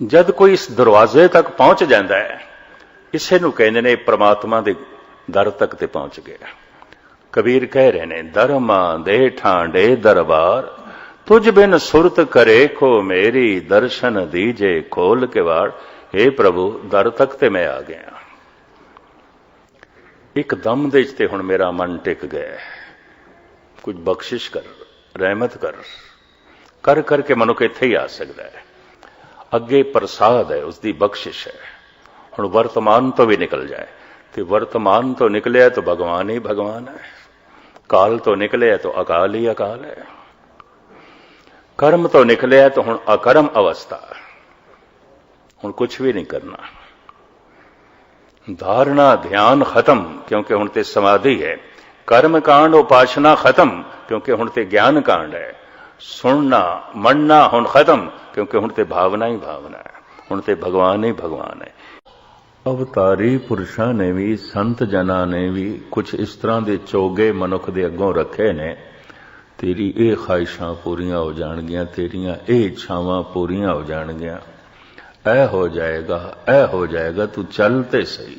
ਜਦ ਕੋਈ ਇਸ ਦਰਵਾਜ਼ੇ ਤੱਕ ਪਹੁੰਚ ਜਾਂਦਾ ਹੈ, ਇਸੇ ਨੂੰ ਕਹਿੰਦੇ ਨੇ ਪ੍ਰਮਾਤਮਾ ਦੇ ਦਰ ਤੱਕ ਤੇ ਪਹੁੰਚ ਗਿਆ। ਕਬੀਰ ਕਹਿ ਰਹੇ ਨੇ ਦਰਮਾ ਦੇ ਠਾਂਡੇ ਦਰਬਾਰ, ਤੁਝ ਬਿਨ ਸੁਰਤ ਕਰੇ ਕੋ ਮੇਰੀ, ਦਰਸ਼ਨ ਦੀਜੇ ਖੋਲ ਕੇ ਵਾੜ हे ਪ੍ਰਭੂ, ਦਰ ਤੱਕ ਤੇ ਮੈਂ ਆ ਗਿਆ। ਇੱਕ ਦਮ ਦੇ 'ਚ ਤੇ ਹੁਣ ਮੇਰਾ ਮਨ ਟਿਕ ਗਿਆ ਕੁਝ ਬਖਸ਼ਿਸ਼ ਕਰ, ਰਹਿਮਤ ਕਰ ਕਰ ਕਰਕੇ ਮਨੁੱਖ ਇੱਥੇ ਹੀ ਆ ਸਕਦਾ ਹੈ। ਅੱਗੇ ਪ੍ਰਸਾਦ ਹੈ ਉਸ ਦੀ ਬਖਸ਼ਿਸ਼ ਹੈ। ਹੁਣ ਵਰਤਮਾਨ ਤੋਂ ਵੀ ਨਿਕਲ ਜਾਏ। ਤੇ ਵਰਤਮਾਨ ਤੋਂ ਨਿਕਲਿਆ ਤਾਂ ਭਗਵਾਨ ਹੀ ਭਗਵਾਨ ਹੈ। ਕਾਲ ਤੋਂ ਨਿਕਲਿਆ ਤਾਂ ਅਕਾਲ ਹੀ ਅਕਾਲ ਹੈ। ਕਰਮ ਤੋਂ ਨਿਕਲਿਆ ਤਾਂ ਹੁਣ ਅਕਰਮ ਅਵਸਥਾ ਹੁਣ ਕੁਝ ਵੀ ਨਹੀਂ ਕਰਨਾ। ਧਾਰਨਾ, ਧਿਆਨ ਖਤਮ, ਕਿਉਂਕਿ ਹੁਣ ਤੇ ਸਮਾਧੀ ਹੈ। ਕਰਮ ਕਾਂਡ, ਉਪਾਸ਼ਨਾ ਖਤਮ, ਕਿਉਂਕਿ ਹੁਣ ਤੇ ਗਿਆਨ ਕਾਂਡ ਹੈ। ਸੁਣਨਾ, ਮੰਨਣਾ ਹੁਣ ਖਤਮ, ਕਿਉਂਕਿ ਹੁਣ ਤੇ ਭਾਵਨਾ ਹੀ ਭਾਵਨਾ ਹੈ। ਹੁਣ ਤੇ ਭਗਵਾਨ ਹੀ ਭਗਵਾਨ ਹੈ। ਅਵਤਾਰੀ ਪੁਰਸ਼ਾਂ ਨੇ ਵੀ, ਸੰਤ ਜਨਾਂ ਨੇ ਵੀ ਕੁਝ ਇਸ ਤਰ੍ਹਾਂ ਦੇ ਚੋਗੇ ਮਨੁੱਖ ਦੇ ਅੱਗੋਂ ਰੱਖੇ ਨੇ। ਤੇਰੀ ਇਹ ਖਾਹਿਸ਼ਾਂ ਪੂਰੀਆਂ ਹੋ ਜਾਣਗੀਆਂ, ਤੇਰੀਆਂ ਇਹ ਇੱਛਾਵਾਂ ਪੂਰੀਆਂ ਹੋ ਜਾਣਗੀਆਂ। ਐ ਹੋ ਜਾਏਗਾ ਐ ਹੋ ਜਾਏਗਾ, ਤੂੰ ਚੱਲ ਤੇ ਸਹੀ।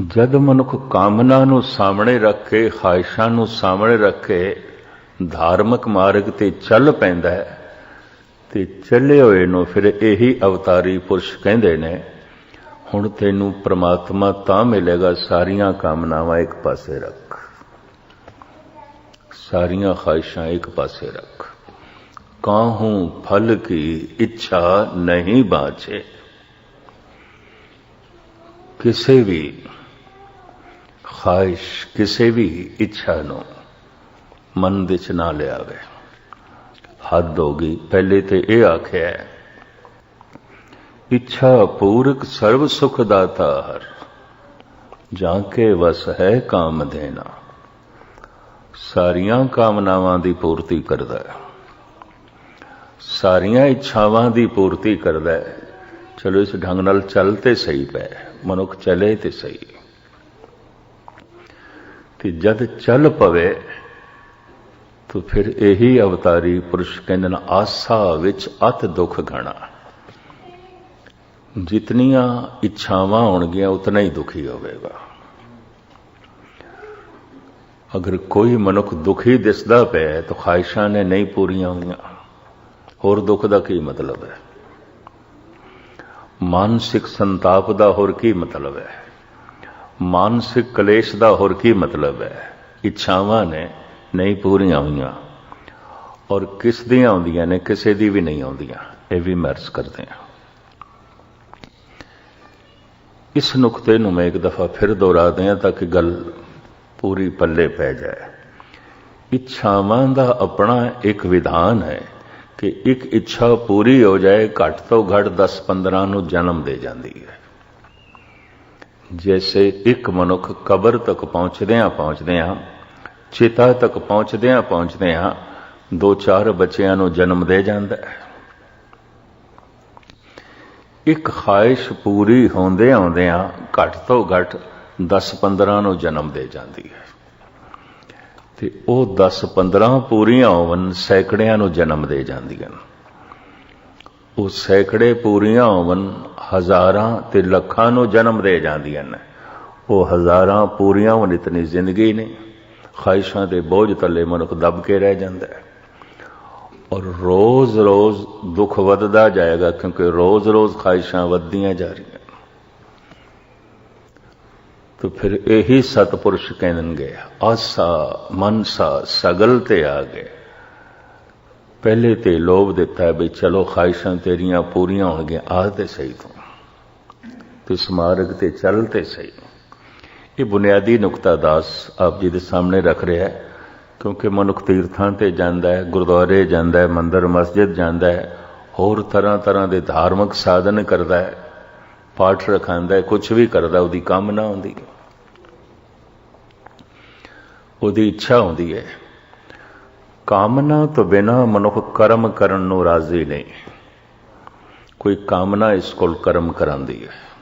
ਜਦ ਮਨੁੱਖ ਕਾਮਨਾ ਨੂੰ ਸਾਹਮਣੇ ਰੱਖ ਕੇ ਖਾਹਿਸ਼ਾਂ ਨੂੰ ਸਾਹਮਣੇ ਰੱਖ ਕੇ ਧਾਰਮਿਕ ਮਾਰਗ ਤੇ ਚੱਲ ਪੈਂਦਾ ਹੈ, ਤੇ ਚੱਲੇ ਹੋਏ ਨੂੰ ਫਿਰ ਇਹੀ ਅਵਤਾਰੀ ਪੁਰਸ਼ ਕਹਿੰਦੇ ਨੇ, ਹੁਣ ਤੈਨੂੰ ਪ੍ਰਮਾਤਮਾ ਤਾਂ ਮਿਲੇਗਾ, ਸਾਰੀਆਂ ਕਾਮਨਾਵਾਂ ਇੱਕ ਪਾਸੇ ਰੱਖ। ਸਾਰੀਆਂ ਖਾਹਿਸ਼ਾਂ ਇੱਕ ਪਾਸੇ ਰੱਖ। ਕਾਹੂ ਫਲ ਕੀ ਇੱਛਾ ਨਹੀਂ ਬਾਚੇ ਕਿਸੇ ਵੀ ਖਾਹਿਸ਼ ਕਿਸੇ ਵੀ ਇੱਛਾ ਨੂੰ ਮਨ ਵਿੱਚ ਨਾ ਲਿਆਵੇ। ਹੱਦ ਹੋ ਗਈ। ਪਹਿਲੇ ਤੇ ਇਹ ਆਖਿਆ ਇੱਛਾ ਪੂਰਕ ਸਰਬ ਸੁਖ ਦਾਤਾ ਹਰ ਜਾਂ ਕੇ ਵਸ ਹੈ ਕਾਮ ਦੇਣਾ। ਸਾਰੀਆਂ ਕਾਮਨਾਵਾਂ ਦੀ ਪੂਰਤੀ ਕਰਦਾ ਹੈ। ਸਾਰੀਆਂ ਇੱਛਾਵਾਂ ਦੀ ਪੂਰਤੀ ਕਰਦਾ ਹੈ। ਚਲੋ ਇਸ ਢੰਗ ਨਾਲ ਚੱਲ ਤੇ ਸਹੀ ਪਏ ਮਨੁੱਖ ਚਲੇ ਤੇ ਸਹੀ। ਤੇ ਜਦ ਚੱਲ ਪਵੇ, ਤਾਂ ਫਿਰ ਇਹੀ ਅਵਤਾਰੀ ਪੁਰਸ਼ ਕਹਿੰਦੇ ਨੇ, ਆਸਾ ਵਿੱਚ ਅਤ ਦੁੱਖ ਘਣਾ। ਜਿਤਨੀਆਂ ਇੱਛਾਵਾਂ ਹੋਣਗੀਆਂ, ਉਤਨਾ ਹੀ ਦੁਖੀ ਹੋਵੇਗਾ। ਅਗਰ ਕੋਈ ਮਨੁੱਖ ਦੁਖੀ ਦਿਸਦਾ ਪਿਆ ਤਾਂ ਖਾਹਿਸ਼ਾਂ ਨੇ ਨਹੀਂ ਪੂਰੀਆਂ ਹੋਈਆਂ। ਹੋਰ ਦੁੱਖ ਦਾ ਕੀ ਮਤਲਬ ਹੈ? ਮਾਨਸਿਕ ਸੰਤਾਪ ਦਾ ਹੋਰ ਕੀ ਮਤਲਬ ਹੈ? ਮਾਨਸਿਕ ਕਲੇਸ਼ ਦਾ ਹੋਰ ਕੀ ਮਤਲਬ ਹੈ? ਇੱਛਾਵਾਂ ਨੇ ਨਹੀਂ ਪੂਰੀਆਂ ਹੋਈਆਂ। ਔਰ ਕਿਸ ਦੀਆਂ ਆਉਂਦੀਆਂ ਨੇ, ਕਿਸੇ ਦੀ ਵੀ ਨਹੀਂ ਆਉਂਦੀਆਂ। ਇਹ ਵੀ ਮਰਜ਼ ਕਰਦੇ ਆ ਇਸ ਨੁਕਤੇ ਨੂੰ ਮੈਂ ਇੱਕ ਦਫਾ ਫਿਰ ਦੁਹਰਾ ਦਿਆਂ ਤਾਂ ਕਿ ਗੱਲ ਪੂਰੀ ਪੱਲੇ ਪੈ ਜਾਏ। ਇੱਛਾਵਾਂ ਦਾ ਆਪਣਾ ਇੱਕ ਵਿਧਾਨ ਹੈ ਕਿ ਇੱਕ ਇੱਛਾ ਪੂਰੀ ਹੋ ਜਾਏ, ਘੱਟ ਤੋਂ ਘੱਟ 10-15 ਨੂੰ ਜਨਮ ਦੇ ਜਾਂਦੀ ਹੈ। ਜੈਸੇ ਇੱਕ ਮਨੁੱਖ ਕਬਰ ਤੱਕ ਪਹੁੰਚਦਿਆਂ ਪਹੁੰਚਦਿਆਂ ਚਿਤਾ ਤੱਕ ਪਹੁੰਚਦਿਆਂ ਪਹੁੰਚਦਿਆਂ ਦੋ ਚਾਰ ਬੱਚਿਆਂ ਨੂੰ ਜਨਮ ਦੇ ਜਾਂਦਾ ਹੈ ਇੱਕ ਖਾਹਿਸ਼ ਪੂਰੀ ਹੁੰਦੇ ਆਉਂਦਿਆਂ ਘੱਟ ਤੋਂ ਘੱਟ 10-15 ਨੂੰ ਜਨਮ ਦੇ ਜਾਂਦੀ ਹੈ ਤੇ ਉਹ 10-15 ਪੂਰੀਆਂ ਹੋਵਨ ਸੈਕੜਿਆਂ ਨੂੰ ਜਨਮ ਦੇ ਜਾਂਦੀਆਂ ਉਹ ਸੈਕੜੇ ਪੂਰੀਆਂ ਹੋਵਨ ਹਜ਼ਾਰਾਂ ਤੇ ਲੱਖਾਂ ਨੂੰ ਜਨਮ ਦੇ ਜਾਂਦੀਆਂ ਨੇ। ਉਹ ਹਜ਼ਾਰਾਂ ਪੂਰੀਆਂ ਹੋਣ, ਇਤਨੀ ਜ਼ਿੰਦਗੀ ਨੇ ਖਾਹਿਸ਼ਾਂ ਦੇ ਬੋਝ ਥੱਲੇ ਮਨੁੱਖ ਦਬ ਕੇ ਰਹਿ ਜਾਂਦਾ ਹੈ। ਔਰ ਰੋਜ਼-ਰੋਜ਼ ਦੁੱਖ ਵੱਧਦਾ ਜਾਏਗਾ ਕਿਉਂਕਿ ਰੋਜ਼-ਰੋਜ਼ ਖਾਹਿਸ਼ਾਂ ਵੱਧਦੀਆਂ ਜਾ ਰਹੀਆਂ ਤਾਂ ਫਿਰ ਇਹੀ ਸਤਪੁਰਸ਼ ਕਹਿਣਗੇ ਆਸਾ, ਮਨਸਾ ਸਗਲ ਤੇ ਆ ਗਏ। ਪਹਿਲੇ ਤੇ ਲੋਭ ਦਿੱਤਾ ਵੀ ਚਲੋ ਖਾਹਿਸ਼ਾਂ ਤੇਰੀਆਂ ਪੂਰੀਆਂ ਹੋਣਗੀਆਂ, ਆਹ ਤੇ ਸਹੀ ਤੂੰ। ਤੇ ਸਮਾਰਗ ਤੇ ਚੱਲ ਤੇ ਸਹੀ। ਇਹ ਬੁਨਿਆਦੀ ਨੁਕਤਾ ਦਾਸ ਆਪ ਜੀ ਦੇ ਸਾਹਮਣੇ ਰੱਖ ਰਿਹਾ ਹੈ, ਕਿਉਂਕਿ ਮਨੁੱਖ ਤੀਰਥਾਂ ਤੇ ਜਾਂਦਾ ਹੈ, ਗੁਰਦੁਆਰੇ ਜਾਂਦਾ ਹੈ, ਮੰਦਰ, ਮਸਜਿਦ ਜਾਂਦਾ ਹੈ, ਹੋਰ ਤਰ੍ਹਾਂ ਤਰ੍ਹਾਂ ਦੇ ਧਾਰਮਿਕ ਸਾਧਨ ਕਰਦਾ ਹੈ, ਪਾਠ ਰਖਾਂਦਾ ਹੈ ਕੁਝ ਵੀ ਕਰਦਾ, ਉਹਦੀ ਕਾਮਨਾ ਹੁੰਦੀ। ਹੈ ਉਹਦੀ ਇੱਛਾ ਹੁੰਦੀ ਹੈ। ਕਾਮਨਾ ਤੋਂ ਬਿਨਾ ਮਨੁੱਖ ਕਰਮ ਕਰਨ ਨੂੰ ਰਾਜ਼ੀ ਨਹੀਂ। ਕੋਈ ਕਾਮਨਾ ਇਸ ਕੋਲ ਕਰਮ ਕਰਾਂਦੀ ਹੈ।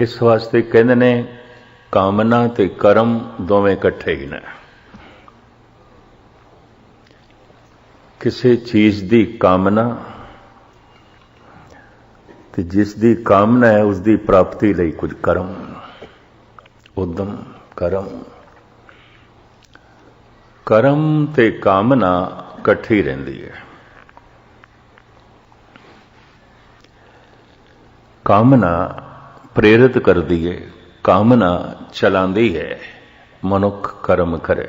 ਇਸ ਵਾਸਤੇ ਕਹਿੰਦੇ ਨੇ, ਕਾਮਨਾ ਤੇ ਕਰਮ ਦੋਵੇਂ ਇਕੱਠੇ ਹੀ ਨੇ। ਕਿਸੇ ਚੀਜ਼ ਦੀ ਕਾਮਨਾ ਤੇ ਜਿਸ ਦੀ ਕਾਮਨਾ ਹੈ, ਉਸ ਦੀ ਪ੍ਰਾਪਤੀ ਲਈ ਕੁਝ ਕਰਮ। ਉਦਮ, ਕਰਮ। ਕਰਮ ਤੇ ਕਾਮਨਾ ਇਕੱਠੀ ਰਹਿੰਦੀ ਹੈ। ਕਾਮਨਾ ਪ੍ਰੇਰਿਤ ਕਰਦੀ ਹੈ ਕਾਮਨਾ ਚਲਾਉਂਦੀ ਹੈ ਮਨੁੱਖ ਕਰਮ ਕਰੇ।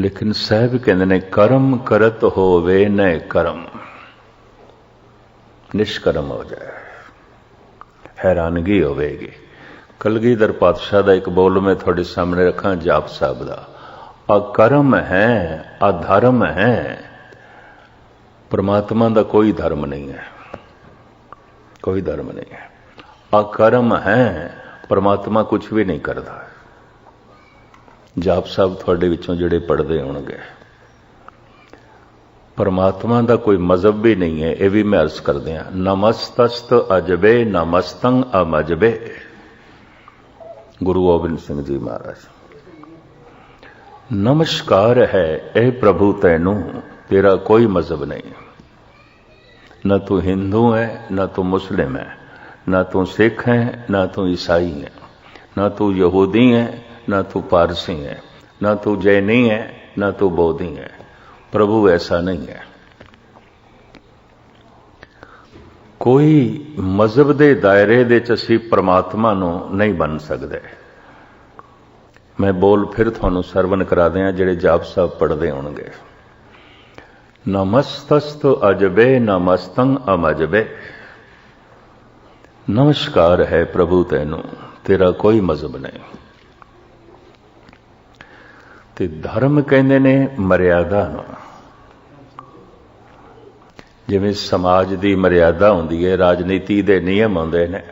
ਲੇਕਿਨ ਸਾਹਿਬ ਕਹਿੰਦੇ ਨੇ, ਕਰਮ ਕਰਤ ਹੋਵੇ ਨੈ ਕਰਮ, ਨਿਸ਼ਕਰਮ ਹੋ ਜਾਏ, ਹੈਰਾਨਗੀ ਹੋਵੇਗੀ। ਕਲਗੀਧਰ ਪਾਤਸ਼ਾਹ ਦਾ ਇੱਕ ਬੋਲ ਮੈਂ ਤੁਹਾਡੇ ਸਾਹਮਣੇ ਰੱਖਾਂ, ਜਾਪ ਸਾਹਿਬ ਦਾ। ਆ ਕਰਮ ਹੈ ਆ ਧਰਮ ਹੈ, ਪਰਮਾਤਮਾ ਦਾ ਕੋਈ ਧਰਮ ਨਹੀਂ ਹੈ। ਕੋਈ ਧਰਮ ਨਹੀਂ ਹੈ। ਅਕਰਮ ਹੈ, ਪਰਮਾਤਮਾ ਕੁਝ ਵੀ ਨਹੀਂ ਕਰਦਾ। ਜਾਪ ਸਾਹਿਬ ਤੁਹਾਡੇ ਵਿੱਚੋਂ ਜਿਹੜੇ ਪੜਦੇ ਹੋਣਗੇ। ਪਰਮਾਤਮਾ ਦਾ ਕੋਈ ਮਜ਼ਹਬ ਵੀ ਨਹੀਂ ਹੈ, ਇਹ ਵੀ ਮੈਂ ਅਰਜ਼ ਕਰਦੇ ਹਾਂ। ਨਮਸਤਸਤ ਅਜਬੇ, ਨਮਸਤੰ ਅਮਜਬੇ। ਗੁਰੂ ਗੋਬਿੰਦ ਸਿੰਘ ਜੀ ਮਹਾਰਾਜ। ਨਮਸਕਾਰ ਹੈ, ਇਹ ਪ੍ਰਭੂ ਤੈਨੂੰ, ਤੇਰਾ ਕੋਈ ਮਜ਼ਹਬ ਨਹੀਂ। ਨਾ ਤੂੰ ਹਿੰਦੂ ਹੈ, ਨਾ ਤੂੰ ਮੁਸਲਿਮ ਹੈ, ਨਾ ਤੂੰ ਸਿੱਖ ਹੈ, ਨਾ ਤੂੰ ਈਸਾਈ ਹੈ, ਨਾ ਤੂੰ ਯਹੂਦੀ ਹੈ, ਨਾ ਤੂੰ ਪਾਰਸੀ ਹੈ, ਨਾ ਤੂੰ ਜੈਨੀ ਹੈ, ਨਾ ਤੂੰ ਬੋਧੀ ਹੈ। ਪ੍ਰਭੂ ਐਸਾ ਨਹੀਂ ਹੈ। ਕੋਈ ਮਜ਼ਹਬ ਦੇ ਦਾਇਰੇ ਦੇ ਚ ਅਸੀਂ ਪ੍ਰਮਾਤਮਾ ਨੂੰ ਨਹੀਂ ਬਣ ਸਕਦੇ। ਮੈਂ ਬੋਲ ਫਿਰ ਤੁਹਾਨੂੰ ਸਰਵਨ ਕਰਾ ਦਿਆਂ ਜਿਹੜੇ ਜਾਪ ਸਾਹਿਬ ਪੜਦੇ ਹੋਣਗੇ। ਨਮਸਤਸਤ ਅਜਬੇ ਨਮਸਤੰ ਅਮਜਬੇ ਨਮਸਕਾਰ ਹੈ ਪ੍ਰਭੂ ਤੈਨੂੰ ਤੇਰਾ ਕੋਈ ਮਜ਼ਹਬ ਨਹੀਂ ਤੇ ਧਰਮ ਕਹਿੰਦੇ ਨੇ ਮਰਿਆਦਾ ਨੂੰ ਜਿਵੇਂ ਸਮਾਜ ਦੀ ਮਰਿਆਦਾ ਹੁੰਦੀ ਹੈ ਰਾਜਨੀਤੀ ਦੇ ਨਿਯਮ ਹੁੰਦੇ ਨੇ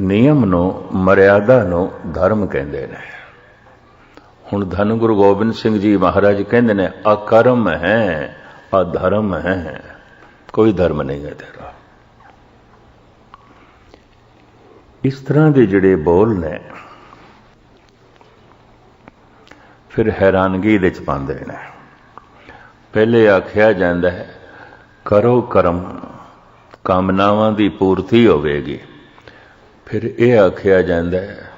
ਨਿਯਮ ਨੂੰ ਮਰਿਆਦਾ ਨੂੰ ਧਰਮ ਕਹਿੰਦੇ ਨੇ ਹੁਣ ਧੰਨ ਗੁਰੂ ਗੋਬਿੰਦ ਸਿੰਘ ਜੀ ਮਹਾਰਾਜ ਕਹਿੰਦੇ ਨੇ, ਅਕਰਮ ਹੈ, ਅਧਰਮ ਹੈ। ਕੋਈ ਧਰਮ ਨਹੀਂ ਹੈ ਤੇਰਾ। ਇਸ ਤਰ੍ਹਾਂ ਦੇ ਜਿਹੜੇ ਬੋਲ ਨੇ, ਫਿਰ ਹੈਰਾਨਗੀ ਵਿੱਚ ਪਾਉਂਦੇ ਨੇ। ਪਹਿਲੇ ਆਖਿਆ ਜਾਂਦਾ ਹੈ, ਕਰੋ ਕਰਮ, ਕਾਮਨਾਵਾਂ ਦੀ ਪੂਰਤੀ ਹੋਵੇਗੀ। ਫਿਰ ਇਹ ਆਖਿਆ ਜਾਂਦਾ ਹੈ,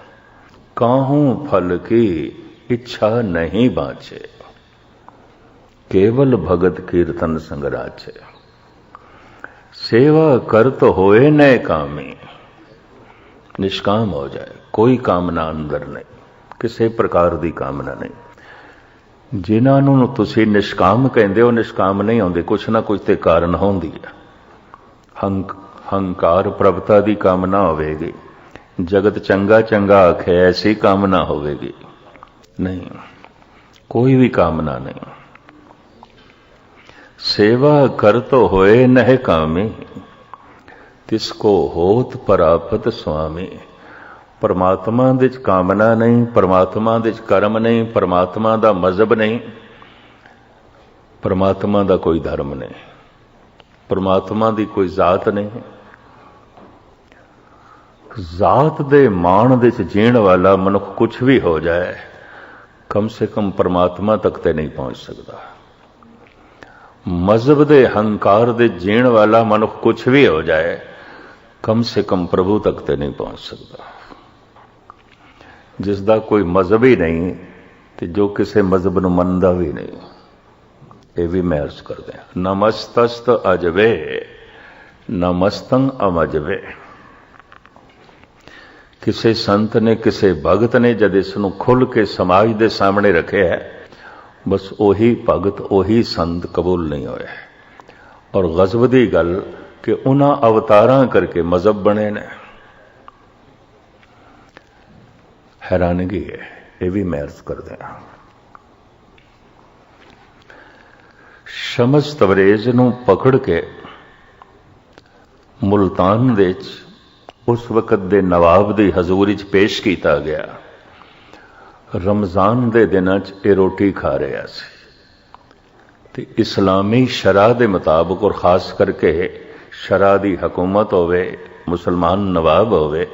ਕਾਹੂ ਫਲ ਕੀ ਇੱਛਾ ਨਹੀਂ ਬਾਚੇ। ਕੇਵਲ ਭਗਤ ਕੀਰਤਨ ਸੰਗਰਾਚੇ ਸੇਵਾ ਕਰਤ ਹੋਏ ਨੈ ਕਾਮੀ। ਨਿਸ਼ਕਾਮ ਹੋ ਜਾਏ, ਕੋਈ ਕਾਮਨਾ ਅੰਦਰ ਨਹੀਂ, ਕਿਸੇ ਪ੍ਰਕਾਰ ਦੀ ਕਾਮਨਾ ਨਹੀਂ। ਜਿਨ੍ਹਾਂ ਨੂੰ ਤੁਸੀਂ ਨਿਸ਼ਕਾਮ ਕਹਿੰਦੇ ਹੋ, ਨਿਸ਼ਕਾਮ ਨਹੀਂ ਆਉਂਦੇ, ਕੁਛ ਨਾ ਕੁਛ ਤੇ ਕਾਰਨ ਹੁੰਦੀ ਹੈ। ਹੰਕ, ਹੰਕਾਰ ਪ੍ਰਭਤਾ ਦੀ ਕਾਮਨਾ ਹੋਵੇਗੀ। ਜਗਤ ਚੰਗਾ ਚੰਗਾ ਆਖੇ, ਐਸੀ ਕਾਮਨਾ ਹੋਵੇਗੀ। ਨਹੀਂ। ਕੋਈ ਵੀ ਕਾਮਨਾ ਨਹੀਂ। ਸੇਵਾ ਕਰਤ ਹੋਏ ਨਹਿ ਕਾਮੀ, ਤਿਸ ਕੋ ਹੋਤ ਪ੍ਰਾਪਤ ਸੁਆਮੀ। ਪਰਮਾਤਮਾ ਦੇ ਵਿੱਚ ਕਾਮਨਾ ਨਹੀਂ, ਪਰਮਾਤਮਾ ਦੇ ਵਿੱਚ ਕਰਮ ਨਹੀਂ, ਪਰਮਾਤਮਾ ਦਾ ਮਜ਼ਹਬ ਨਹੀਂ। ਪਰਮਾਤਮਾ ਦਾ ਕੋਈ ਧਰਮ ਨਹੀਂ। ਪਰਮਾਤਮਾ ਦੀ ਕੋਈ ਜ਼ਾਤ ਨਹੀਂ। ਜ਼ਾਤ ਦੇ ਮਾਣ ਦੇ ਵਿੱਚ ਜੀਣ ਵਾਲਾ ਮਨੁੱਖ ਕੁਝ ਵੀ ਹੋ ਜਾਏ। ਕਮ ਸੇ ਕਮ ਪਰਮਾਤਮਾ ਤੱਕ ਤੇ ਨਹੀਂ ਪਹੁੰਚ ਸਕਦਾ। ਮਜ਼ਹਬ ਦੇ ਹੰਕਾਰ ਦੇ ਜੀਣ ਵਾਲਾ ਮਨੁੱਖ ਕੁਝ ਵੀ ਹੋ ਜਾਏ, ਕਮ ਸੇ ਕਮ ਪ੍ਰਭੂ ਤੱਕ ਤੇ ਨਹੀਂ ਪਹੁੰਚ ਸਕਦਾ। ਜਿਸ ਦਾ ਕੋਈ ਮਜ਼ਹਬ ਹੀ ਨਹੀਂ ਤੇ ਜੋ ਕਿਸੇ ਮਜ਼ਹਬ ਨੂੰ ਮੰਨਦਾ ਵੀ ਨਹੀਂ। ਇਹ ਵੀ ਮੈਂ ਅਰਜ਼ ਕਰਦੇ ਹਾਂ। ਨਮਸਤਸਤ ਅਜਵੇ, ਨਮਸਤੰ ਅਮਜਵੇ। ਕਿਸੇ ਸੰਤ ਨੇ, ਕਿਸੇ ਭਗਤ ਨੇ ਜਦ ਇਸ ਨੂੰ ਖੁੱਲ ਕੇ ਸਮਾਜ ਦੇ ਸਾਹਮਣੇ ਰੱਖਿਆ ਹੈ, ਬਸ ਉਹੀ ਭਗਤ, ਉਹੀ ਸੰਤ ਕਬੂਲ ਨਹੀਂ ਹੋਇਆ ਔਰ ਗਜ਼ਬ ਦੀ ਗੱਲ ਕਿ ਉਹਨਾਂ ਅਵਤਾਰਾਂ ਕਰਕੇ ਮਜ਼ਹਬ ਬਣੇ ਨੇ। ਹੈਰਾਨਗੀ ਹੈ, ਇਹ ਵੀ ਮੈਂ ਅਰਜ਼ ਕਰਦਾ ਹਾਂ ਸ਼ਮਸ ਤਵਰੇਜ਼ ਨੂੰ ਪਕੜ ਕੇ ਮੁਲਤਾਨ ਦੇ ਵਿੱਚ ਉਸ ਵਕਤ ਦੇ ਨਵਾਬ ਦੀ ਹਜ਼ੂਰੀ ਵਿੱਚ ਪੇਸ਼ ਕੀਤਾ ਗਿਆ। ਰਮਜ਼ਾਨ ਦੇ ਦਿਨਾਂ 'ਚ ਇਹ ਰੋਟੀ ਖਾ ਰਿਹਾ ਸੀ। ਤੇ ਇਸਲਾਮੀ ਸ਼ਰਾ ਦੇ ਮੁਤਾਬਕ ਔਰ ਖਾਸ ਕਰਕੇ ਸ਼ਰਾ ਦੀ ਹਕੂਮਤ ਹੋਵੇ, ਮੁਸਲਮਾਨ ਨਵਾਬ ਹੋਵੇ,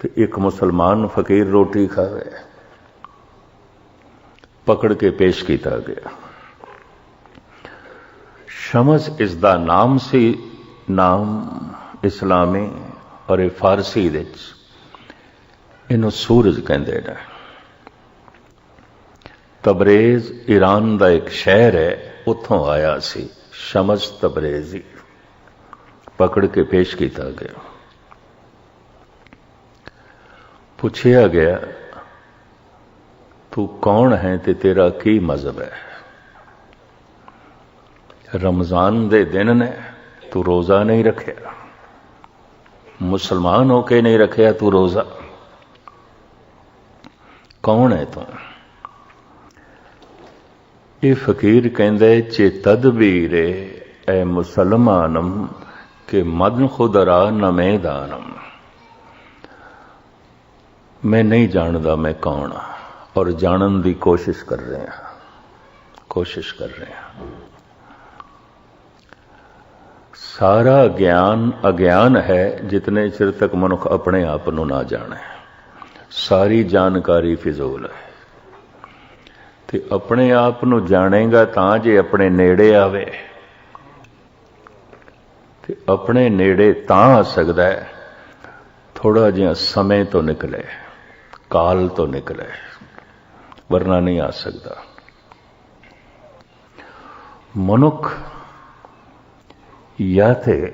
ਤੇ ਇੱਕ ਮੁਸਲਮਾਨ ਫਕੀਰ ਰੋਟੀ ਖਾਵੇ। ਪਕੜ ਕੇ ਪੇਸ਼ ਕੀਤਾ ਗਿਆ। ਸ਼ਮਸ ਇਸ ਦਾ ਨਾਮ ਸੀ, ਨਾਮ ਇਸਲਾਮੀ। ਔਰ ਇਹ ਫਾਰਸੀ ਵਿੱਚ ਇਹਨੂੰ ਸੂਰਜ ਕਹਿੰਦੇ ਨੇ। ਤਬਰੇਜ਼ ਈਰਾਨ ਦਾ ਇੱਕ ਸ਼ਹਿਰ ਹੈ, ਉੱਥੋਂ ਆਇਆ ਸੀ, ਸ਼ਮਸ ਤਬਰੇਜ਼ੀ। ਪਕੜ ਕੇ ਪੇਸ਼ ਕੀਤਾ ਗਿਆ। ਪੁੱਛਿਆ ਗਿਆ, ਤੂੰ ਕੌਣ ਹੈ ਤੇ ਤੇਰਾ ਕੀ ਮਜ਼ਹਬ ਹੈ? ਰਮਜ਼ਾਨ ਦੇ ਦਿਨ ਨੇ, ਤੂੰ ਰੋਜ਼ਾ ਨਹੀਂ ਰੱਖਿਆ। ਮੁਸਲਮਾਨ ਹੋ ਕੇ ਨਹੀਂ ਰੱਖਿਆ ਤੂੰ ਰੋਜ਼ਾ। ਕੌਣ ਹੈ ਤੂੰ? ਇਹ ਫਕੀਰ ਕਹਿੰਦਾ ਚੇ ਤਦਬੀਰੇ ਐ ਮੁਸਲਮਾਨਮ, ਕਿ ਮਦਨ ਖੁਦਰਾ ਨਮੇ ਦਾਨਮ ਮੈਂ ਨਹੀਂ ਜਾਣਦਾ ਮੈਂ ਕੌਣ ਆ, ਔਰ ਜਾਣਨ ਦੀ ਕੋਸ਼ਿਸ਼ ਕਰ ਰਹੇ ਕੋਸ਼ਿਸ਼ ਕਰ ਰਹੇ ਸਾਰਾ ਗਿਆਨ ਅਗਿਆਨ ਹੈ, ਜਿਤਨੇ ਚਿਰ ਤੱਕ ਮਨੁੱਖ ਆਪਣੇ ਆਪ ਨੂੰ ਨਾ ਜਾਣੇ। ਸਾਰੀ ਜਾਣਕਾਰੀ ਫਿਜ਼ੂਲ ਹੈ। ਤੇ ਆਪਣੇ ਆਪ ਨੂੰ ਜਾਣੇਗਾ ਤਾਂ ਜੇ ਆਪਣੇ ਨੇੜੇ ਆਵੇ। ਤੇ ਆਪਣੇ ਨੇੜੇ ਤਾਂ ਆ ਸਕਦਾ ਹੈ। ਥੋੜਾ ਜਿਹਾ ਸਮੇਂ ਤੋਂ ਨਿਕਲੇ, ਕਾਲ ਤੋਂ ਨਿਕਲੇ, ਵਰਨਾ ਨਹੀਂ ਆ ਸਕਦਾ। ਮਨੁੱਖ ਜਾਂ ਤੇ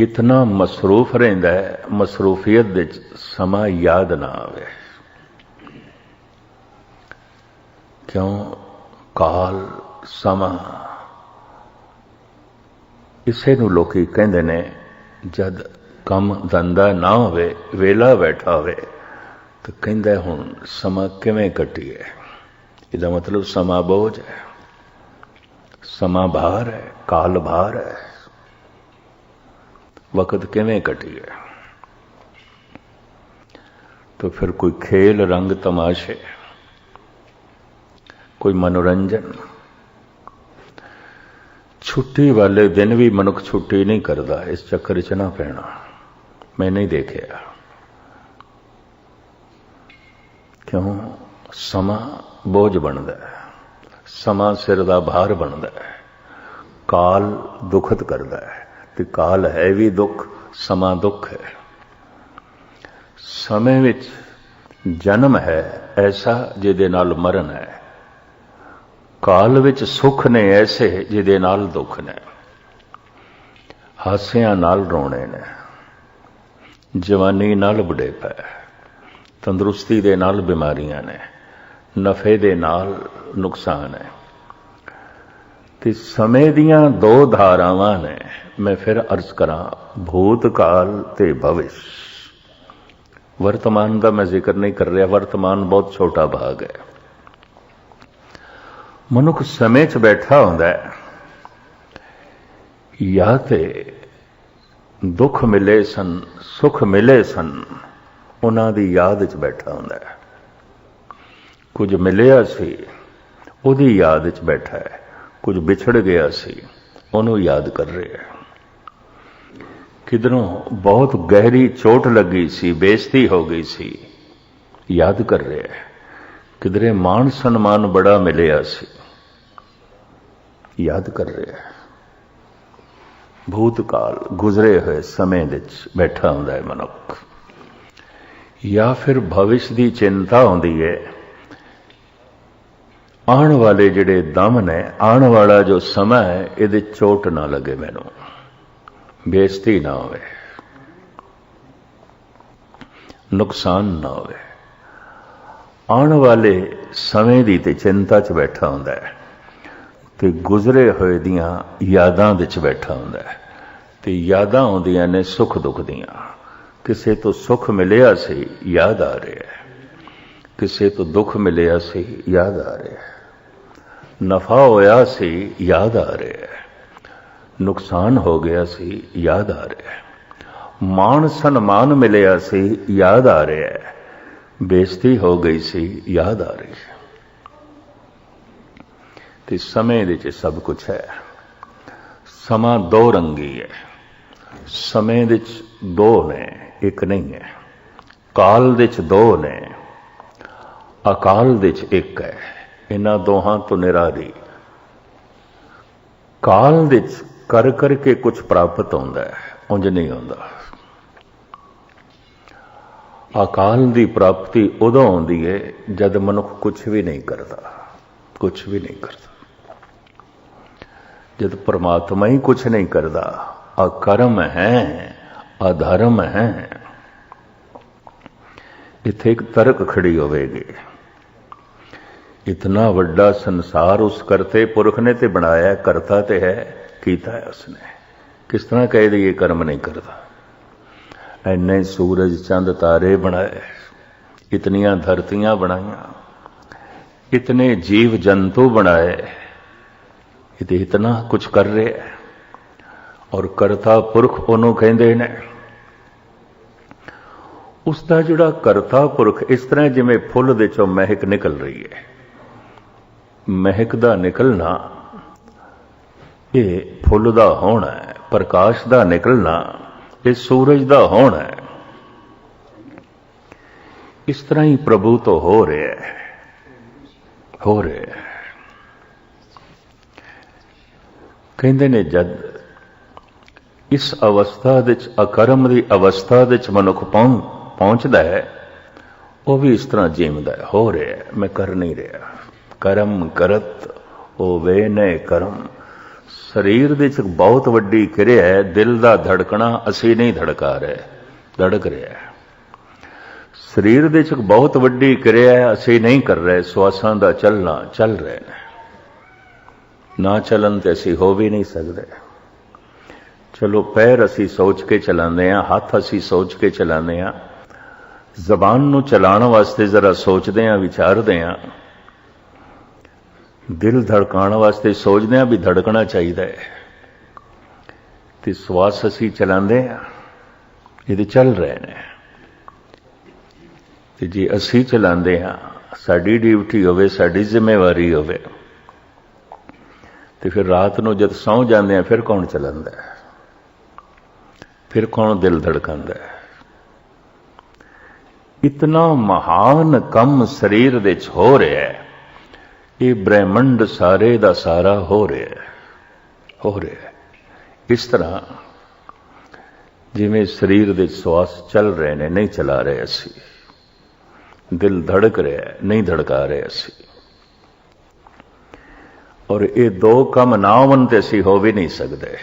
ਇਤਨਾ ਮਸਰੂਫ ਰਹਿੰਦਾ ਹੈ, ਮਸਰੂਫੀਅਤ ਵਿੱਚ ਸਮਾਂ ਯਾਦ ਨਾ ਆਵੇ। ਕਿਉਂ? ਕਾਲ, ਸਮਾਂ, ਇਸੇ ਨੂੰ ਲੋਕੀ ਕਹਿੰਦੇ ਨੇ, ਜਦ ਕੰਮ ਧੰਦਾ ਨਾ ਹੋਵੇ ਵੇਲਾ ਬੈਠਾ ਹੋਵੇ, ਤਾਂ ਕਹਿੰਦਾ ਹੁਣ ਸਮਾਂ ਕਿਵੇਂ ਕੱਟੀਏ? ਇਹਦਾ ਮਤਲਬ ਸਮਾਂ ਬੋਝ ਹੈ। ਸਮਾਂ ਭਾਰ ਹੈ ਕਾਲ ਭਾਰ ਹੈ। ਵਕਤ ਕਿਵੇਂ ਕਟੀ ਹੈ ਤਾਂ ਫਿਰ ਕੋਈ ਖੇਲ ਰੰਗ ਤਮਾਸ਼ੇ, ਕੋਈ ਮਨੋਰੰਜਨ। ਛੁੱਟੀ ਵਾਲੇ ਦਿਨ ਵੀ ਮਨੁੱਖ ਛੁੱਟੀ ਨਹੀਂ ਕਰਦਾ, ਇਸ ਚੱਕਰ 'ਚ ਨਾ ਪੈਣਾ। ਮੈਂ ਨਹੀਂ ਦੇਖਿਆ। ਕਿਉਂ? ਸਮਾਂ ਬੋਝ ਬਣਦਾ ਹੈ। ਸਮਾਂ ਸਿਰ ਦਾ ਭਾਰ ਬਣਦਾ ਹੈ। ਕਾਲ ਦੁਖਤ ਕਰਦਾ ਹੈ ਤੇ ਕਾਲ ਹੈ ਵੀ ਦੁੱਖ, ਸਮਾਂ ਦੁੱਖ ਹੈ। ਸਮੇਂ ਵਿੱਚ ਜਨਮ ਹੈ, ਐਸਾ ਜਿਹਦੇ ਨਾਲ ਮਰਨ ਹੈ। ਕਾਲ ਵਿੱਚ ਸੁੱਖ ਨੇ, ਐਸੇ ਜਿਹਦੇ ਨਾਲ ਦੁੱਖ ਨੇ। ਹਾਸਿਆਂ ਨਾਲ ਰੋਣੇ ਨੇ। ਜਵਾਨੀ ਨਾਲ ਬੁਢੇਪਾ ਤੰਦਰੁਸਤੀ ਦੇ ਨਾਲ ਬਿਮਾਰੀਆਂ ਨੇ। ਨਫੇ ਦੇ ਨਾਲ ਨੁਕਸਾਨ ਹੈ। ਤੇ ਸਮੇਂ ਦੀਆਂ ਦੋ ਧਾਰਾਵਾਂ ਨੇ। ਮੈਂ ਫਿਰ ਅਰਜ਼ ਕਰਾਂ, ਭੂਤਕਾਲ ਤੇ ਭਵਿਸ਼। ਵਰਤਮਾਨ ਦਾ ਮੈਂ ਜ਼ਿਕਰ ਨਹੀਂ ਕਰ ਰਿਹਾ, ਵਰਤਮਾਨ ਬਹੁਤ ਛੋਟਾ ਭਾਗ ਹੈ। ਮਨੁੱਖ ਸਮੇਂ 'ਚ ਬੈਠਾ ਹੁੰਦਾ ਹੈ। ਜਾਂ ਤੇ ਦੁੱਖ ਮਿਲੇ ਸਨ, ਸੁਖ ਮਿਲੇ ਸਨ, ਉਹਨਾਂ ਦੀ ਯਾਦ 'ਚ ਬੈਠਾ ਹੁੰਦਾ ਹੈ। ਕੁਝ ਮਿਲਿਆ ਸੀ, ਉਹਦੀ ਯਾਦ 'ਚ ਬੈਠਾ ਹੈ। ਕੁਝ ਵਿਛੜ ਗਿਆ ਸੀ, ਉਹਨੂੰ ਯਾਦ ਕਰ ਰਿਹਾ ਹੈ। ਕਿਧਰੋਂ ਬਹੁਤ ਗਹਿਰੀ ਚੋਟ ਲੱਗੀ ਸੀ, ਬੇਇੱਜ਼ਤੀ ਹੋ ਗਈ ਸੀ। ਯਾਦ ਕਰ ਰਿਹਾ ਹੈ। ਕਿਧਰੇ ਮਾਣ ਸਨਮਾਨ ਬੜਾ ਮਿਲਿਆ ਸੀ। ਯਾਦ ਕਰ ਰਿਹਾ ਹੈ। ਭੂਤਕਾਲ ਗੁਜ਼ਰੇ ਹੋਏ ਸਮੇਂ ਵਿੱਚ ਬੈਠਾ ਹੁੰਦਾ ਹੈ ਮਨੁੱਖ। ਜਾਂ ਫਿਰ ਭਵਿਸ਼ ਦੀ ਚਿੰਤਾ ਹੁੰਦੀ ਹੈ। ਆਉਣ ਵਾਲੇ ਜਿਹੜੇ ਦਮ ਨੇ ਆਉਣ ਵਾਲਾ ਜੋ ਸਮਾਂ ਹੈ, ਇਹਦੇ ਚੋਟ ਨਾ ਲੱਗੇ ਮੈਨੂੰ। ਬੇਇੱਜ਼ਤੀ ਨਾ ਹੋਵੇ। ਨੁਕਸਾਨ ਨਾ ਹੋਵੇ। ਆਉਣ ਵਾਲੇ ਸਮੇਂ ਦੀ ਤੇ ਚਿੰਤਾ 'ਚ ਬੈਠਾ ਹੁੰਦਾ ਹੈ ਤੇ ਗੁਜ਼ਰੇ ਹੋਏ ਦੀਆਂ ਯਾਦਾਂ ਵਿੱਚ ਬੈਠਾ ਹੁੰਦਾ ਹੈ। ਤੇ ਯਾਦਾਂ ਆਉਂਦੀਆਂ ਨੇ ਸੁੱਖ ਦੁੱਖ ਦੀਆਂ। ਕਿਸੇ ਤੋਂ ਸੁੱਖ ਮਿਲਿਆ ਸੀ, ਯਾਦ ਆ ਰਿਹਾ ਹੈ। ਕਿਸੇ ਤੋਂ ਦੁੱਖ ਮਿਲਿਆ ਸੀ, ਯਾਦ ਆ ਰਿਹਾ ਹੈ। ਨਫਾ ਹੋਇਆ ਸੀ, ਯਾਦ ਆ ਰਿਹਾ ਹੈ। ਨੁਕਸਾਨ ਹੋ ਗਿਆ ਸੀ, ਯਾਦ ਆ ਰਿਹਾ ਹੈ। ਮਾਣ ਸਨਮਾਨ ਮਿਲਿਆ ਸੀ, ਯਾਦ ਆ ਰਿਹਾ ਹੈ। ਬੇਇੱਜ਼ਤੀ ਹੋ ਗਈ ਸੀ, ਯਾਦ ਆ ਰਹੀ ਹੈ। ਤੇ ਸਮੇਂ ਦੇ ਵਿੱਚ ਸਭ ਕੁਝ ਹੈ। ਸਮਾਂ ਦੋ ਰੰਗੀ ਹੈ। ਸਮੇਂ ਵਿੱਚ ਦੋ ਨੇ, ਇੱਕ ਨਹੀਂ ਹੈ। ਕਾਲ ਵਿੱਚ ਦੋ ਨੇ। ਅਕਾਲ ਦੇ ਚ ਇੱਕ ਹੈ। ਇਹਨਾਂ ਦੋਹਾਂ ਤੋਂ ਨਿਰਾਰੀ ਕਾਲ ਵਿੱਚ ਕਰ ਕਰਕੇ ਕੁਝ ਪ੍ਰਾਪਤ ਹੁੰਦਾ ਹੈ, ਉਂਝ ਨਹੀਂ ਹੁੰਦਾ। ਅਕਾਲ ਦੀ ਪ੍ਰਾਪਤੀ ਉਦੋਂ ਆਉਂਦੀ ਹੈ ਜਦ ਮਨੁੱਖ ਕੁਝ ਵੀ ਨਹੀਂ ਕਰਦਾ ਕੁਝ ਵੀ ਨਹੀਂ ਕਰਦਾ। ਜਦ ਪਰਮਾਤਮਾ ਹੀ ਕੁਝ ਨਹੀਂ ਕਰਦਾ ਅਕਰਮ ਹੈ ਅਧਰਮ ਹੈ। ਇੱਥੇ ਇੱਕ ਤਰਕ ਖੜੀ ਹੋਵੇਗੀ। ਇਤਨਾ ਵੱਡਾ ਸੰਸਾਰ ਉਸ ਕਰਤੇ ਪੁਰਖ ਨੇ ਤੇ ਬਣਾਇਆ ਕਰਤਾ ਤੇ ਹੈ ਕੀਤਾ ਹੈ ਉਸਨੇ ਕਿਸ ਤਰ੍ਹਾਂ ਕਹਿ ਦਈਏ ਕਰਮ ਨਹੀਂ ਕਰਦਾ ਐਨੇ ਸੂਰਜ ਚੰਦ ਤਾਰੇ ਬਣਾਏ ਇਤਨੀਆਂ ਧਰਤੀਆਂ ਬਣਾਈਆਂ ਇਤਨੇ ਜੀਵ ਜੰਤੂ ਬਣਾਏ ਇਹ ਤੇ ਇਤਨਾ ਕੁਝ ਕਰ ਰਿਹਾ ਹੈ ਔਰ ਕਰਤਾ ਪੁਰਖ ਉਹਨੂੰ ਕਹਿੰਦੇ ਨੇ ਉਸ ਦਾ ਜਿਹੜਾ ਕਰਤਾ ਪੁਰਖ ਇਸ ਤਰ੍ਹਾਂ ਜਿਵੇਂ ਫੁੱਲ ਦੇ ਚੋਂ ਮਹਿਕ ਨਿਕਲ ਰਹੀ ਹੈ ਮਹਿਕ ਦਾ ਨਿਕਲਣਾ, ਇਹ ਫੁੱਲ ਦਾ ਹੋਣਾ ਹੈ ਪ੍ਰਕਾਸ਼ ਦਾ ਨਿਕਲਣਾ, ਇਹ ਸੂਰਜ ਦਾ ਹੋਣਾ। ਹੈ ਇਸ ਤਰ੍ਹਾਂ ਹੀ ਪ੍ਰਭੂ ਤੋਂ ਹੋ ਰਿਹਾ ਹੈ, ਹੋ ਰਿਹਾ ਹੈ। ਕਹਿੰਦੇ ਨੇ, ਜਦ ਇਸ ਅਵਸਥਾ ਵਿੱਚ, ਅਕਰਮ ਦੀ ਅਵਸਥਾ ਵਿੱਚ ਮਨੁੱਖ ਪਹੁੰਚਦਾ ਹੈ, ਉਹ ਵੀ ਇਸ ਤਰ੍ਹਾਂ ਜੀਵਦਾ ਹੋ ਰਿਹਾ ਮੈਂ ਕਰ ਨਹੀਂ ਰਿਹਾ। ਕਰਮ ਕਰਤ ਹੋਵੇ ਨੇ ਕਰਮ। ਸਰੀਰ ਦੇ ਵਿੱਚ ਬਹੁਤ ਵੱਡੀ ਕਿਰਿਆ ਹੈ, ਦਿਲ ਦਾ ਧੜਕਣਾ ਅਸੀਂ ਨਹੀਂ ਧੜਕਾ ਰਹੇ, ਧੜਕ ਰਿਹਾ ਹੈ। ਸਰੀਰ ਦੇ ਵਿੱਚ ਬਹੁਤ ਵੱਡੀ ਕਿਰਿਆ ਹੈ, ਅਸੀਂ ਨਹੀਂ ਕਰ ਰਹੇ, ਸਵਾਸਾਂ ਦਾ ਚੱਲਣਾ ਚੱਲ ਰਹੇ ਨੇ। ਨਾ ਚੱਲਣ ਤੇ ਅਸੀਂ ਹੋ ਵੀ ਨਹੀਂ ਸਕਦੇ। ਚਲੋ ਪੈਰ ਅਸੀਂ ਸੋਚ ਕੇ ਚਲਾਉਂਦੇ ਆ ਹੱਥ ਅਸੀਂ ਸੋਚ ਕੇ ਚਲਾਉਂਦੇ ਆ ਜ਼ਬਾਨ ਨੂੰ ਚਲਾਉਣ ਵਾਸਤੇ ਜ਼ਰਾ ਸੋਚਦੇ ਆ ਵਿਚਾਰਦੇ ਆ ਦਿਲ ਧੜਕਾਉਣ ਵਾਸਤੇ ਸੋਚਦੇ ਆ ਵੀ ਧੜਕਣਾ ਚਾਹੀਦਾ ਹੈ। ਤੇ ਸਵਾਸ ਅਸੀਂ ਚਲਾਉਂਦੇ ਆ ਇਹਦੇ ਚੱਲ ਰਹੇ ਨੇ। ਤੇ ਜੇ ਅਸੀਂ ਚਲਾਉਂਦੇ ਆ ਸਾਡੀ ਡਿਊਟੀ ਹੋਵੇ, ਸਾਡੀ ਜ਼ਿੰਮੇਵਾਰੀ ਹੋਵੇ, ਤੇ ਫਿਰ ਰਾਤ ਨੂੰ ਜਦ ਸੌਂ ਜਾਂਦੇ ਆ ਫਿਰ ਕੌਣ ਚਲਾਉਂਦਾ ਹੈ? ਫਿਰ ਕੌਣ ਦਿਲ ਧੜਕਾਉਂਦਾ ਹੈ? ਇਤਨਾ ਮਹਾਨ ਕੰਮ ਸਰੀਰ ਦੇ ਵਿੱਚ ਹੋ ਰਿਹਾ ਹੈ। ਇਹ ਬ੍ਰਹਿਮੰਡ ਸਾਰੇ ਦਾ ਸਾਰਾ ਹੋ ਰਿਹਾ ਹੈ, ਹੋ ਰਿਹਾ ਹੈ। ਇਸ ਤਰ੍ਹਾਂ ਜਿਵੇਂ ਸਰੀਰ ਦੇ ਸਵਾਸ ਚੱਲ ਰਹੇ ਨੇ, ਨਹੀਂ ਚਲਾ ਰਹੇ ਅਸੀਂ। ਦਿਲ ਧੜਕ ਰਿਹਾ ਨਹੀਂ ਧੜਕਾ ਰਹੇ ਅਸੀਂ। ਔਰ ਇਹ ਦੋ ਕੰਮ ਨਾ ਹੋਣ ਤੇ ਅਸੀਂ ਹੋ ਵੀ ਨਹੀਂ ਸਕਦੇ।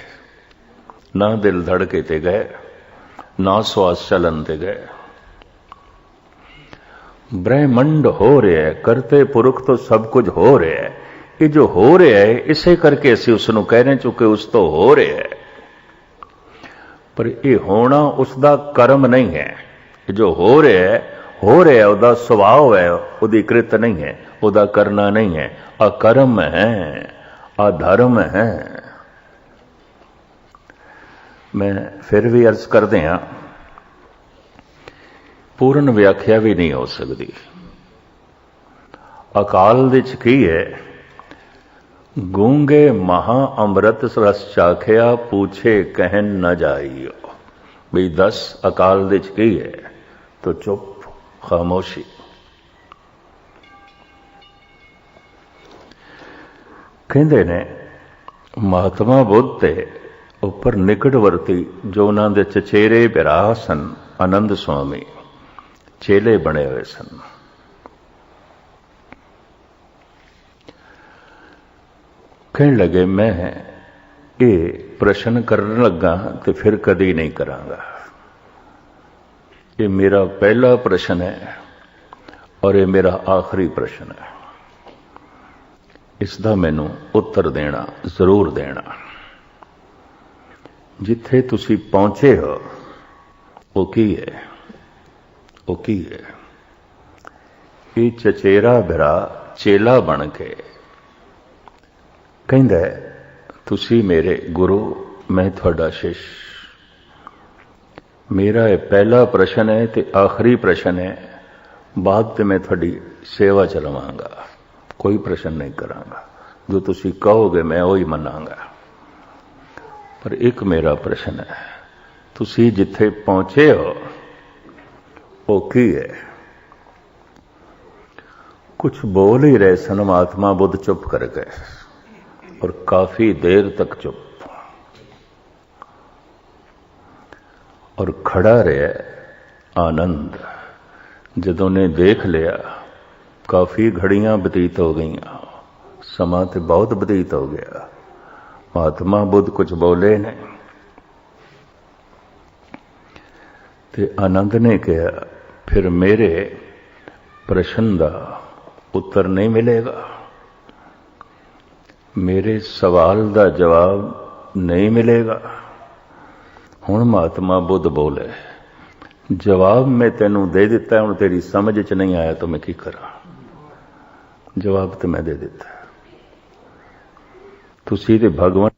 ਨਾ ਦਿਲ ਧੜਕੇ ਤੇ ਗਏ, ਨਾ ਸਵਾਸ ਚੱਲਣ ਤੇ ਗਏ। ਬ੍ਰਹਿਮੰਡ ਹੋ ਰਿਹਾ ਹੈ, ਕਰਤੇ ਪੁਰਖ ਤੋਂ ਸਭ ਕੁਝ ਹੋ ਰਿਹਾ ਹੈ। ਇਹ ਜੋ ਹੋ ਰਿਹਾ ਹੈ, ਇਸੇ ਕਰਕੇ ਅਸੀਂ ਉਸ ਨੂੰ ਕਹਿ ਰਹੇ ਚੁੱਕੇ ਉਸ ਤੋਂ ਹੋ ਰਿਹਾ ਹੈ। ਪਰ ਇਹ ਹੋਣਾ ਉਸ ਦਾ ਕਰਮ ਨਹੀਂ ਹੈ। ਇਹ ਜੋ ਹੋ ਰਿਹਾ ਹੈ, ਹੋ ਰਿਹਾ ਉਹਦਾ ਸੁਭਾਅ ਹੈ, ਉਹਦੀ ਕ੍ਰਿਤ ਨਹੀਂ ਹੈ, ਉਹਦਾ ਕਰਨਾ ਨਹੀਂ ਹੈ। ਆ ਕਰਮ ਹੈ, ਆ ਧਰਮ ਹੈ। ਮੈਂ ਫਿਰ ਵੀ ਅਰਜ਼ ਕਰਦੇ ਹਾਂ ਪੂਰਨ ਵਿਆਖਿਆ ਵੀ ਨਹੀਂ ਹੋ ਸਕਦੀ। ਅਕਾਲ ਦੇ ਚ ਕੀ ਹੈ? ਗੂੰਗੇ ਮਹਾ ਅੰਮ੍ਰਿਤ ਰਸ ਚਾਖਿਆ ਪੁੱਛੇ ਕਹਿਨ ਨਾ ਜਾਈਓ। ਵੀ ਦਸ, ਅਕਾਲ ਦੇ ਚ ਕੀ ਹੈ? ਤੋ ਚੁੱਪ, ਖਾਮੋਸ਼ੀ। ਕਹਿੰਦੇ ਨੇ, ਮਹਾਤਮਾ ਬੁੱਧ ਤੇ ਉੱਪਰ ਨਿਕਟਵਰਤੀ ਜੋ ਉਹਨਾਂ ਦੇ ਚਚੇਰੇ ਭਰਾ ਸਨ ਆਨੰਦ ਸੁਆਮੀ ਚੇਲੇ ਬਣੇ ਹੋਏ ਸਨ। ਕਹਿਣ ਲੱਗੇ, ਮੈਂ ਇਹ ਪ੍ਰਸ਼ਨ ਕਰਨ ਲੱਗਾ ਤੇ ਫਿਰ ਕਦੇ ਨਹੀਂ ਕਰਾਂਗਾ। ਇਹ ਮੇਰਾ ਪਹਿਲਾ ਪ੍ਰਸ਼ਨ ਹੈ ਔਰ ਇਹ ਮੇਰਾ ਆਖਰੀ ਪ੍ਰਸ਼ਨ ਹੈ। ਇਸ ਦਾ ਮੈਨੂੰ ਉੱਤਰ ਦੇਣਾ, ਜ਼ਰੂਰ ਦੇਣਾ। ਜਿੱਥੇ ਤੁਸੀਂ ਪਹੁੰਚੇ ਹੋ, ਉਹ ਕੀ ਹੈ? ਉਹ ਕੀ ਹੈ? ਇਹ ਚਚੇਰਾ ਬਿਰਾ ਚੇਲਾ ਬਣ ਕੇ। ਕਹਿੰਦਾ ਤੁਸੀਂ ਮੇਰੇ ਗੁਰੂ, ਮੈਂ ਤੁਹਾਡਾ ਸ਼ਿਸ਼। ਮੇਰਾ ਇਹ ਪਹਿਲਾ ਪ੍ਰਸ਼ਨ ਹੈ ਤੇ ਆਖਰੀ ਪ੍ਰਸ਼ਨ ਹੈ। ਬਾਅਦ ਤੇ ਮੈਂ ਤੁਹਾਡੀ ਸੇਵਾ ਚ ਕੋਈ ਪ੍ਰਸ਼ਨ ਨਹੀਂ ਕਰਾਂਗਾ। ਜੋ ਤੁਸੀਂ ਕਹੋਗੇ ਮੈਂ ਉਹ ਹੀ ਮੰਨਾਂਗਾ। ਪਰ ਇੱਕ ਮੇਰਾ ਪ੍ਰਸ਼ਨ ਹੈ, ਤੁਸੀਂ ਜਿੱਥੇ ਪਹੁੰਚੇ ਹੋ ਉਹ ਕੀ ਹੈ ਕੁਝ ਬੋਲ ਹੀ ਰਹੇ ਸਨ, ਮਹਾਤਮਾ ਬੁੱਧ ਚੁੱਪ ਕਰ ਗਏ ਔਰ ਕਾਫੀ ਦੇਰ ਤੱਕ ਚੁੱਪ। ਔਰ ਖੜਾ ਰਿਹਾ ਆਨੰਦ। ਜਦੋਂ ਨੇ ਦੇਖ ਲਿਆ, ਕਾਫੀ ਘੜੀਆਂ ਬਤੀਤ ਹੋ ਗਈਆਂ, ਸਮਾਂ ਤੇ ਬਹੁਤ ਬਤੀਤ ਹੋ ਗਿਆ। ਮਹਾਤਮਾ ਬੁੱਧ ਕੁਝ ਬੋਲੇ ਨਹੀਂ ਤੇ ਆਨੰਦ ਨੇ ਕਿਹਾ ਫਿਰ ਮੇਰੇ ਪ੍ਰਸ਼ਨ ਦਾ ਉੱਤਰ ਨਹੀਂ ਮਿਲੇਗਾ। ਮੇਰੇ ਸਵਾਲ ਦਾ ਜਵਾਬ ਨਹੀਂ ਮਿਲੇਗਾ। ਹੁਣ ਮਹਾਤਮਾ ਬੁੱਧ ਬੋਲੇ, ਜਵਾਬ ਮੈਂ ਤੈਨੂੰ ਦੇ ਦਿੱਤਾ, ਹੁਣ ਤੇਰੀ ਸਮਝ ਚ ਨਹੀਂ ਆਇਆ ਤਾਂ ਮੈਂ ਕੀ ਕਰਾਂ? ਜਵਾਬ ਤੇ ਮੈਂ ਦੇ ਦਿੱਤਾ। ਤੁਸੀਂ ਤੇ ਭਗਵਾਨ